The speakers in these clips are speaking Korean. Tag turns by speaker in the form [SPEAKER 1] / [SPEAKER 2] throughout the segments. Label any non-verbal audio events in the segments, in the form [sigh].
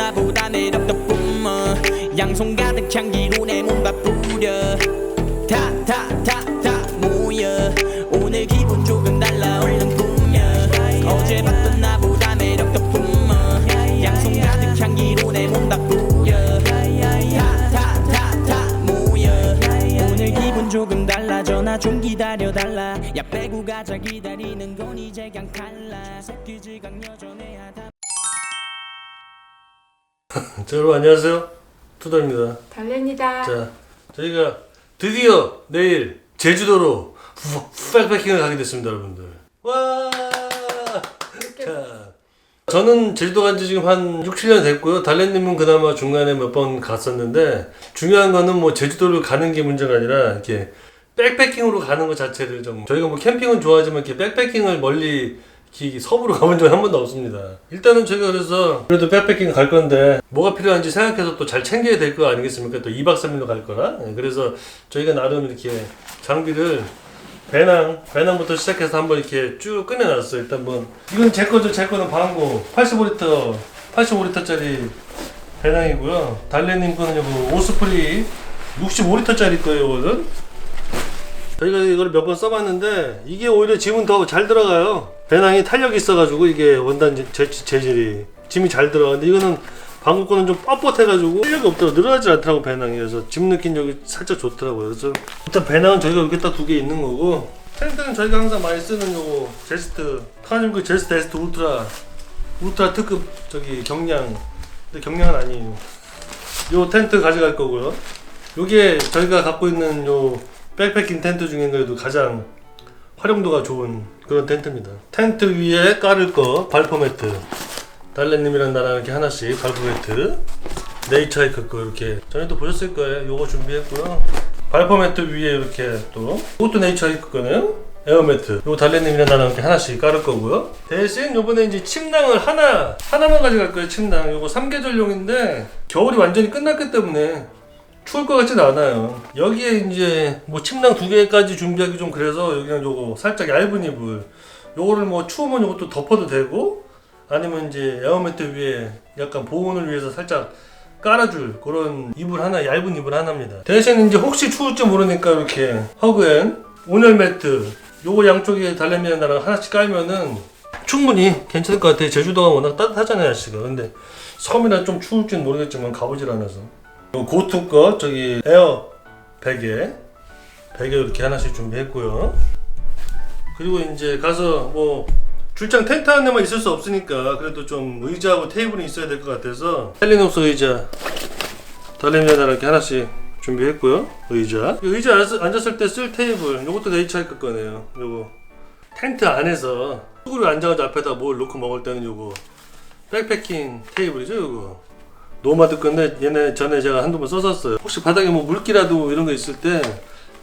[SPEAKER 1] 나보다 매력도 뿜어. 양손 가득 향기로 내 몸과 뿌려. 다다다다 모여. 오늘 기분 조금 달라 얼른 꾸며 어제 봤던 나보다 매력도 뿜어. 양손 가득 향기로 내 몸과 뿌려. 다다다다 모여. 오늘 기분 조금 달라 전화 좀 기다려 달라. 야 빼고 가자. 기다리는 건 이제 그냥 달라. 새끼 지각 여 [laughs]
[SPEAKER 2] 자, 여러분 안녕하세요. 투더입니다.
[SPEAKER 3] 달래입니다.
[SPEAKER 2] 자, 저희가 드디어 내일 제주도로 백패킹을 가게 됐습니다, 여러분들. 와! 자, 저는 제주도 간 지 지금 한 6, 7년 됐고요. 달래님은 그나마 중간에 몇 번 갔었는데 중요한 거는 뭐 제주도를 가는 게 문제가 아니라 이렇게 백패킹으로 가는 것 자체를 좀 저희가 뭐 캠핑은 좋아하지만 이렇게 백패킹을 멀리 이렇게 서부로 가본 적이 한 번도 없습니다. 일단은 저희가 그래서 그래도 백패킹 갈 건데 뭐가 필요한지 생각해서 또 잘 챙겨야 될 거 아니겠습니까? 또 2박 3일로 갈 거라. 예, 그래서 저희가 나름 이렇게 장비를 배낭, 배낭부터 시작해서 한번 이렇게 쭉 꺼내놨어요. 일단 뭐 이건 제 거죠. 제 거는 방고 85리터, 85리터짜리 배낭이고요. 달래님 거는 요거 오스프리 65리터짜리 거예요. 저희가 이걸 몇 번 써봤는데 이게 오히려 짐은 더잘 들어가요. 배낭이 탄력이 있어가지고 이게 원단 재, 재- 재질이 짐이 잘 들어가는데 이거는 거는 좀 뻣뻣해가지고 탄력이 없더라고 늘어나지 않더라고 배낭이 그래서 짐 느낀 적이 살짝 좋더라고요. 그래서 일단 배낭은 저희가 여기 딱두 개 있는 거고 텐트는 저희가 항상 많이 쓰는 요거 제스트 타님 그 제스트 에스트 울트라 울트라 특급 저기 경량 근데 경량은 아니에요. 요 텐트 가져갈 거고요. 요게 저희가 갖고 있는 요 백패킹 텐트 중에 그래도 가장 활용도가 좋은 그런 텐트입니다. 텐트 위에 깔을 거 발포 매트. 달래님이랑 나랑 이렇게 하나씩 발포 매트. 네이처하이크 거 이렇게 전에도 보셨을 거예요. 요거 준비했고요. 발포 매트 위에 이렇게 또 이것도 네이처하이크 거네요. 에어 매트. 요거 달래님이랑 나랑 이렇게 하나씩 깔을 거고요. 대신 요번에 이제 침낭을 하나 하나만 가져갈 거예요. 침낭. 요거 3계절용인데 겨울이 완전히 끝났기 때문에 추울 것 같진 않아요. 여기에 이제 뭐 침낭 두 개까지 준비하기 좀 그래서 여기 그냥 요거 살짝 얇은 이불. 요거를 뭐 추우면 요것도 덮어도 되고 아니면 이제 에어매트 위에 약간 보온을 위해서 살짝 깔아줄 그런 이불 하나 얇은 이불 하나입니다. 대신 이제 혹시 추울지 모르니까 이렇게 허그앤 온열 매트 요거 양쪽에 달래미랑 나랑 하나씩 깔면은 충분히 괜찮을 것 같아요. 제주도가 워낙 따뜻하잖아요, 날씨가. 근데 섬이라 좀 추울지는 모르겠지만 가보질 않아서. 요 고투 거 저기 에어 베개 베개 이렇게 하나씩 준비했고요. 그리고 이제 가서 뭐 출장 텐트 안에만 있을 수 없으니까 그래도 좀 의자하고 테이블이 있어야 될 것 같아서 헬리녹스 의자 달래미에다 이렇게 하나씩 준비했고요. 의자 이 의자 앉았- 앉았을 때 쓸 테이블 요것도 네이처할 거네요. 요거 텐트 안에서 수그로 앉아가지고 앞에다 뭘 놓고 먹을 때는 요거 백패킹 테이블이죠 요거 노마드 건데 얘네 전에 제가 한두 번 썼었어요. 혹시 바닥에 뭐 물기라도 이런 거 있을 때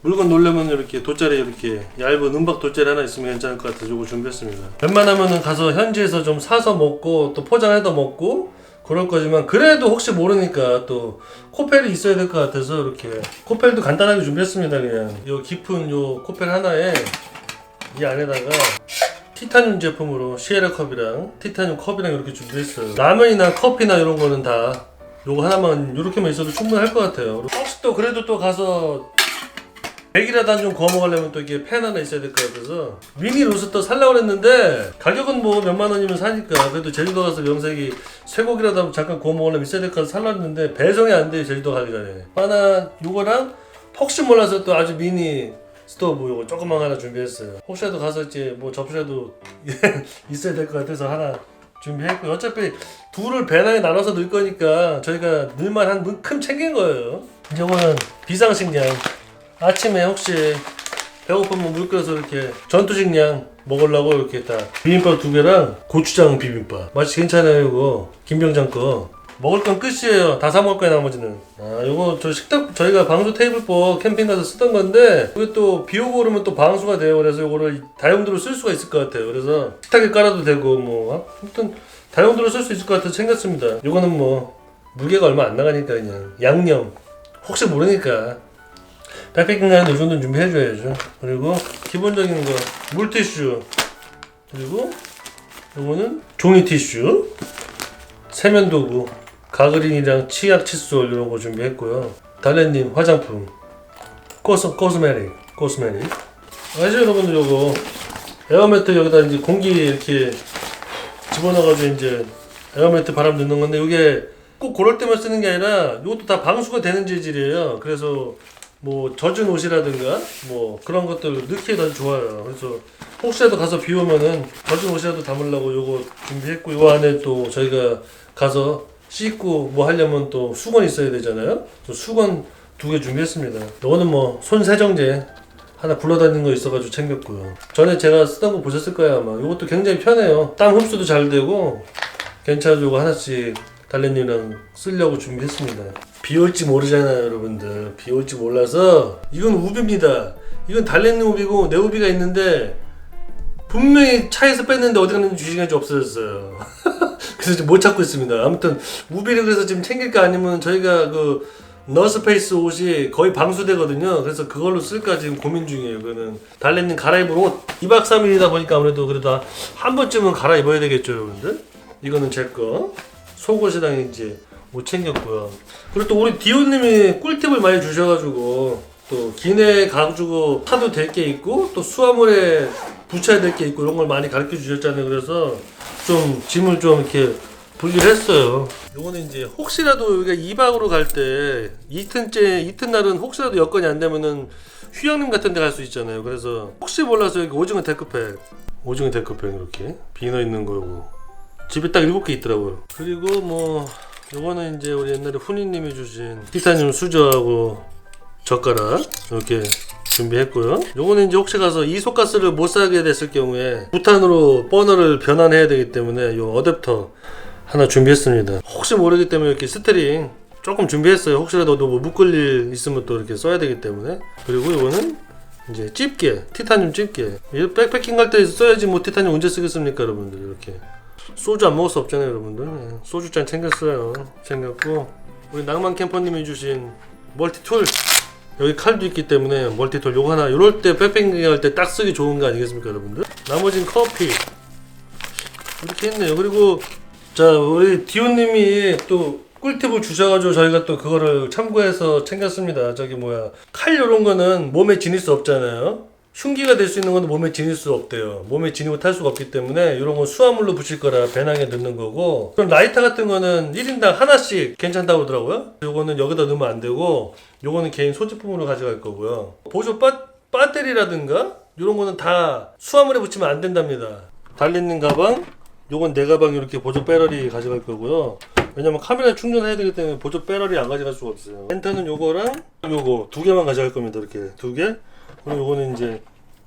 [SPEAKER 2] 물건 놓으려면 이렇게 돗자리 이렇게 얇은 은박 돗자리 하나 있으면 괜찮을 것 같아서 이거 준비했습니다. 웬만하면은 가서 현지에서 좀 사서 먹고 또 포장해서 먹고 그럴 거지만 그래도 혹시 모르니까 또 코펠이 있어야 될 것 같아서 이렇게 코펠도 간단하게 준비했습니다. 그냥 요 깊은 요 코펠 하나에 이 안에다가 티타늄 제품으로 시에라 컵이랑 티타늄 컵이랑 이렇게 준비했어요. 라면이나 커피나 이런 거는 다 요거 하나만 이렇게만 있어도 충분할 것 같아요. 혹시 또 그래도 또 가서 백이라도 한좀 구워 먹으려면 또 이게 팬 하나 있어야 될 것 같아서 미니 로스터 살라고 그랬는데 가격은 뭐 몇만 원이면 사니까 그래도 제주도 가서 명색이 쇠고기라도 한번 잠깐 구워 먹으려면 있어야 될 것 같아서 살라고 했는데 배송이 안 돼요 제주도 가기 전에 하나 요거랑 혹시 몰라서 또 아주 미니 요거 조그만 거 하나 준비했어요. 혹시라도 가서 이제 뭐 접시라도 [laughs] 있어야 될 것 같아서 하나 준비했고요. 어차피 둘을 배낭에 나눠서 넣을 거니까 저희가 넣을만한 만큼 챙긴 거예요. 이거는 비상식량. 아침에 혹시 배고프면 물 끓여서 이렇게 전투식량 먹으려고 이렇게 딱 비빔밥 두 개랑 고추장 비빔밥. 맛이 괜찮아요 이거. 김병장 거 먹을 건 끝이에요. 다 사 먹을 거예요 나머지는. 아 요거 저 식탁 저희가 방수 테이블보 캠핑 가서 쓰던 건데 이게 또 비 오고 그러면 또 방수가 돼요. 그래서 요거를 다용도로 쓸 수가 있을 것 같아요. 그래서 식탁에 깔아도 되고 뭐 아무튼 다용도로 쓸 수 있을 것 같아서 챙겼습니다. 요거는 뭐 무게가 얼마 안 나가니까 그냥 양념. 혹시 모르니까. 백패킹 가는데 이 정도는 준비해줘야죠. 그리고 기본적인 거 물티슈. 그리고 요거는 종이 티슈. 세면도구, 가그린이랑 치약 칫솔 이런 거 준비했고요. 달래님 화장품, 코스 코스메릭, 코스메릭. 아시죠 여러분들 요거 에어매트 여기다 이제 공기 이렇게 집어넣어가지고 이제 에어매트 바람 넣는 건데 이게 꼭 그럴 때만 쓰는 게 아니라 이것도 다 방수가 되는 재질이에요. 그래서 뭐 젖은 옷이라든가 뭐 그런 것들 넣기에 아주 좋아요. 그래서 혹시라도 가서 비 오면은 젖은 옷이라도 담으려고 요거 준비했고 요 안에 또 저희가 가서 씻고 뭐 하려면 또 수건 있어야 되잖아요. 그래서 수건 두 개 준비했습니다. 요거는 뭐 손 세정제 하나 굴러다니는 거 있어가지고 챙겼고요. 전에 제가 쓰던 거 보셨을 거예요 아마. 이것도 굉장히 편해요. 땀 흡수도 잘 되고 괜찮아서 이거 하나씩 달래님이랑 쓰려고 준비했습니다. 비 올지 모르잖아요 여러분들. 비 올지 몰라서 이건 우비입니다. 이건 달래님 우비고 내 우비가 있는데 분명히 차에서 뺐는데 어디 갔는지 주시간이 없어졌어요. [laughs] 그래서 못 찾고 있습니다. 아무튼 우비를 그래서 지금 챙길까 아니면 저희가 그 너스페이스 옷이 거의 방수되거든요. 그래서 그걸로 쓸까 지금 고민 중이에요. 그거는 달래님 갈아입을 옷 2박 3일이다 보니까 아무래도 그래도 한 번쯤은 갈아입어야 되겠죠, 여러분들. 이거는 제 거. 속옷이랑 이제 못 챙겼고요. 그리고 또 우리 디오님이 꿀팁을 많이 주셔가지고 또 기내 가지고 타도 될 게 있고 또 수화물에 붙여야 될 게 있고 이런 걸 많이 가르쳐 주셨잖아요. 그래서 좀 짐을 좀 이렇게 분리를 했어요. 요거는 이제 혹시라도 우리가 2박으로 갈 때 이틀째 이튿날은 혹시라도 여건이 안 되면은 휴양림 같은 데 갈 수 있잖아요. 그래서 혹시 몰라서 여기 오징어 데크팩 오징어 데크팩 이렇게 비너 있는 거고 집에 딱 7개 있더라고요. 그리고 뭐 요거는 이제 우리 옛날에 훈이님이 주신 티타늄 수저하고 젓가락 이렇게 준비했고요. 요거는 이제 혹시 가서 이소가스를 못 사게 됐을 경우에 부탄으로 버너를 변환해야 되기 때문에 요 어댑터 하나 준비했습니다. 혹시 모르기 때문에 이렇게 스트링 조금 준비했어요. 혹시라도 뭐 묶을 일 있으면 또 이렇게 써야 되기 때문에 그리고 이거는 이제 집게 티타늄 집게 이 백패킹 갈 때 써야지 뭐 티타늄 언제 쓰겠습니까 여러분들 이렇게 소주 안 먹을 수 없잖아요 여러분들 네, 소주잔 챙겼어요 챙겼고 우리 낭만 캠퍼님이 주신 멀티툴 여기 칼도 있기 때문에 멀티툴 요거 하나 요럴 때 백패킹 할 때 딱 쓰기 좋은 거 아니겠습니까 여러분들? 나머지는 커피. 이렇게 했네요. 그리고 자 우리 디오님이 또 꿀팁을 주셔가지고 저희가 또 그거를 참고해서 챙겼습니다. 저기 뭐야 칼 요런 거는 몸에 지닐 수 없잖아요 흉기가 될 수 있는 건 몸에 지닐 수 없대요. 몸에 지니고 탈 수가 없기 때문에 이런 건 수화물로 붙일 거라 배낭에 넣는 거고 그럼 라이터 같은 거는 1인당 하나씩 괜찮다고 하더라고요. 요거는 여기다 넣으면 안 되고 요거는 개인 소지품으로 가져갈 거고요. 보조 빠, 배터리라든가 이런 거는 다 수화물에 붙이면 안 된답니다. 달리는 가방 요건 내 가방 이렇게 보조 배터리 가져갈 거고요. 왜냐면 카메라 충전해야 되기 때문에 보조 배터리 안 가져갈 수가 없어요. 렌터는 요거랑 요거 두 개만 가져갈 겁니다. 이렇게 두 개. 그리고 요거는 이제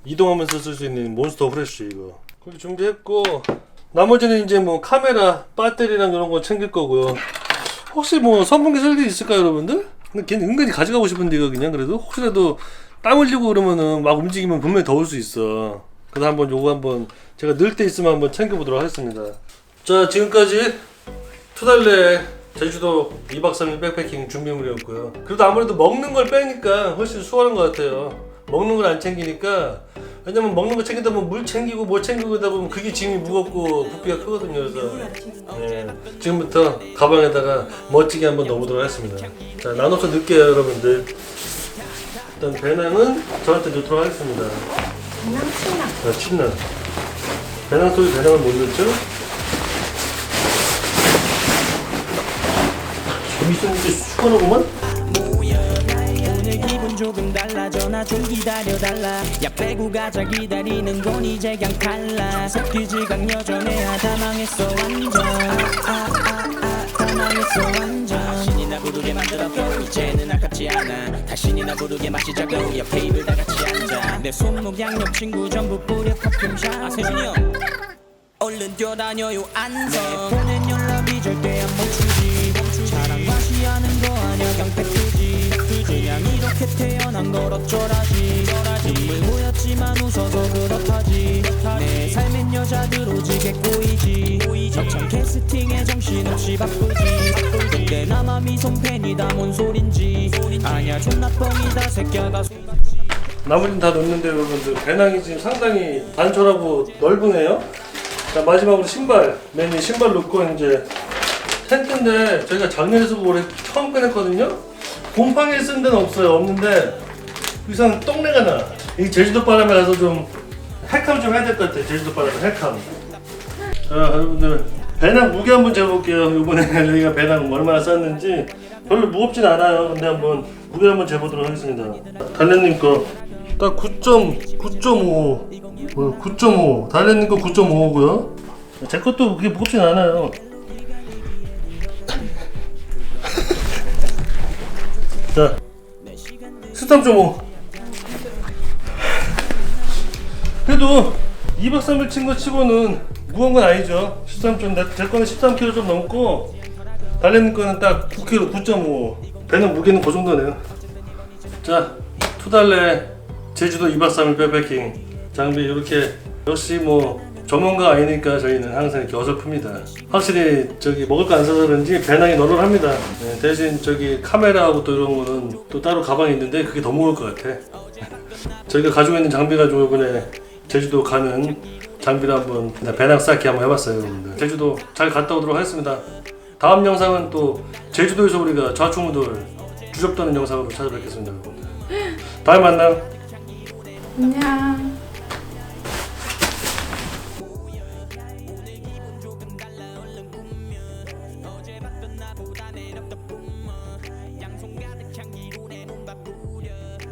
[SPEAKER 2] 이동하면서 쓸 수 있는 몬스터 프레쉬 이거. 그렇게 준비했고 나머지는 이제 뭐 카메라, 배터리랑 이런 거 챙길 거고요. 혹시 뭐 선풍기 쓸 일 있을까요, 여러분들? 근데 걔는 은근히 가져가고 싶은데 이거 그냥 그래도 혹시라도 땀 흘리고 그러면은 막 움직이면 분명히 더울 수 있어. 그래서 한번 요거 한번 제가 늘 때 있으면 한번 챙겨보도록 하겠습니다. 자 지금까지 투달레 제주도 2박 3일 백패킹 준비물이었고요. 그래도 아무래도 먹는 걸 빼니까 훨씬 수월한 것 같아요. 먹는 걸 안 챙기니까 왜냐면 먹는 거 챙기다 보면 물 챙기고 뭐 챙기고 하다 보면 그게 짐이 무겁고 부피가 크거든요. 그래서 네, 지금부터 가방에다가 멋지게 한번 넣어보도록 하겠습니다. 자 나눠서 넣을게요 여러분들. 일단 배낭은 저한테 넣도록 하겠습니다.
[SPEAKER 3] 그냥 신나.
[SPEAKER 2] 자, 침낭. 배낭 속에 배낭을 못 넣죠? 재밌었는데 수건하고만?
[SPEAKER 1] 조금 달라져 나좀 기다려달라. 야 빼고 가자. 기다리는 건 이제 그냥 갈라. 새끼지각 여전해 다 망했어 완전. 아아아아 다 망했어 완전. 다시니 나 부르게 만들었고 이제는 아깝지 않아. 다시니 나 부르게 마시자고. 야 테이블 다 같이 앉아. 내 손목 양옆 친구 전부 뿌려 커플샷 아 세준이 형. 얼른 뛰어다녀요 안성. 내 폰엔 연락이 절대 안 멈추지. 자랑 과시하는 거 아냐 팩트지 그냥 이렇게 태어난 걸 어쩌라지. 눈물 보였지만 웃어서 그렇다지. 내 삶엔 여자들 오지게 꼬이지. 적창 캐스팅에 정신없이 바쁘지. 근데 나만 미손 팬이다 뭔 소린지. 아냐 존나 뻥이다 새끼야가
[SPEAKER 2] 나머지는 다 넣는데 여러분들 배낭이 지금 상당히 단촐하고 넓으네요. 자 마지막으로 신발. 맨위 신발 넣고 이제 텐트인데 저희가 작년에서 올해 처음 꺼냈거든요. 곰팡이 쓴 데는 없어요. 없는데 이상 똥내가 나. 이 제주도 바람에 가서 좀 헬캄 좀 해야 될 것 같아. 제주도 바람에 헬캄. 자 여러분들 배낭 무게 한번 재볼게요. 이번에 [laughs] 저희가 배낭 얼마나 쌌는지 별로 무겁진 않아요. 근데 한번 무게 한번 재보도록 하겠습니다. 달래님 거 딱 9.9.5 9.5 달래님 거 9.5고요. 제 것도 그렇게 무겁진 않아요. 자, 13.5. 그래도 2박 3일 친 거 치고는 무거운 건 아니죠. 13좀, 내, 제 거는 13kg 좀 넘고, 달래님 거는 딱 9kg, 9.5. 배는 무게는 그 정도네요. 자, 투달래 제주도 2박 3일 백패킹 장비 이렇게 역시 뭐 전문가 아니니까 저희는 항상 이렇게 어설픕니다. 확실히 저기 먹을 거 안 사서 그런지 배낭이 널널합니다. 네, 대신 저기 카메라하고 또 이런 거는 또 따로 가방이 있는데 그게 더 무거울 것 같아. [laughs] 저희가 가지고 있는 장비 가지고 이번에 제주도 가는 장비를 한번 배낭 쌓기 한번 해봤어요. 여러분들. 제주도 잘 갔다 오도록 하겠습니다. 다음 영상은 또 제주도에서 우리가 좌충우돌 주접떠는 영상으로 찾아뵙겠습니다. 여러분들. 다음에 만나요.
[SPEAKER 3] 안녕.